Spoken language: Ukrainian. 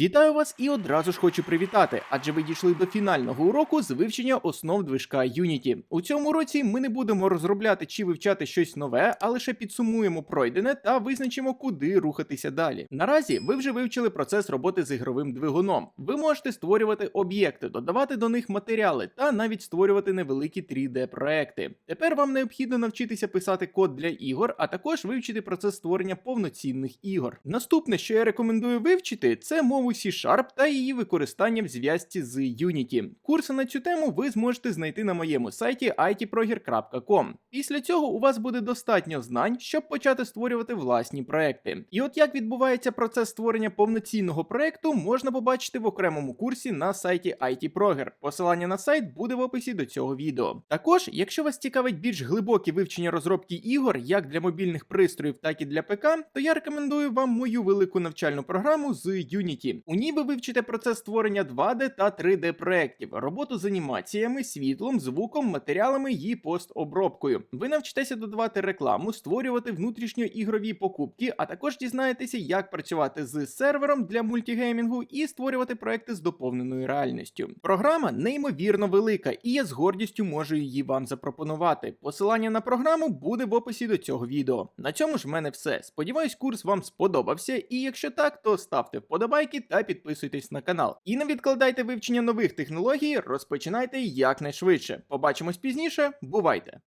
Вітаю вас і одразу ж хочу привітати, адже ви дійшли до фінального уроку з вивчення основ движка Unity. У цьому уроці ми не будемо розробляти чи вивчати щось нове, а лише підсумуємо пройдене та визначимо, куди рухатися далі. Наразі ви вже вивчили процес роботи з ігровим двигуном. Ви можете створювати об'єкти, додавати до них матеріали та навіть створювати невеликі 3D-проекти. Тепер вам необхідно навчитися писати код для ігор, а також вивчити процес створення повноцінних ігор. Наступне, що я рекомендую вивчити, це мову C-Sharp та її використання в зв'язці з Unity. Курси на цю тему ви зможете знайти на моєму сайті itproger.com. Після цього у вас буде достатньо знань, щоб почати створювати власні проекти. І от як відбувається процес створення повноцінного проекту, можна побачити в окремому курсі на сайті ITProger. Посилання на сайт буде в описі до цього відео. Також, якщо вас цікавить більш глибоке вивчення розробки ігор, як для мобільних пристроїв, так і для ПК, то я рекомендую вам мою велику навчальну програму з Unity. У ній ви вивчите процес створення 2D та 3D проєктів, роботу з анімаціями, світлом, звуком, матеріалами і постобробкою. Ви навчитеся додавати рекламу, створювати внутрішньоігрові покупки, а також дізнаєтеся, як працювати з сервером для мультигеймінгу і створювати проекти з доповненою реальністю. Програма неймовірно велика, і я з гордістю можу її вам запропонувати. Посилання на програму буде в описі до цього відео. На цьому ж в мене все. Сподіваюсь, курс вам сподобався, і якщо так, то ставте вподобайки та підписуйтесь на канал. І не відкладайте вивчення нових технологій, розпочинайте якнайшвидше. Побачимось пізніше, бувайте!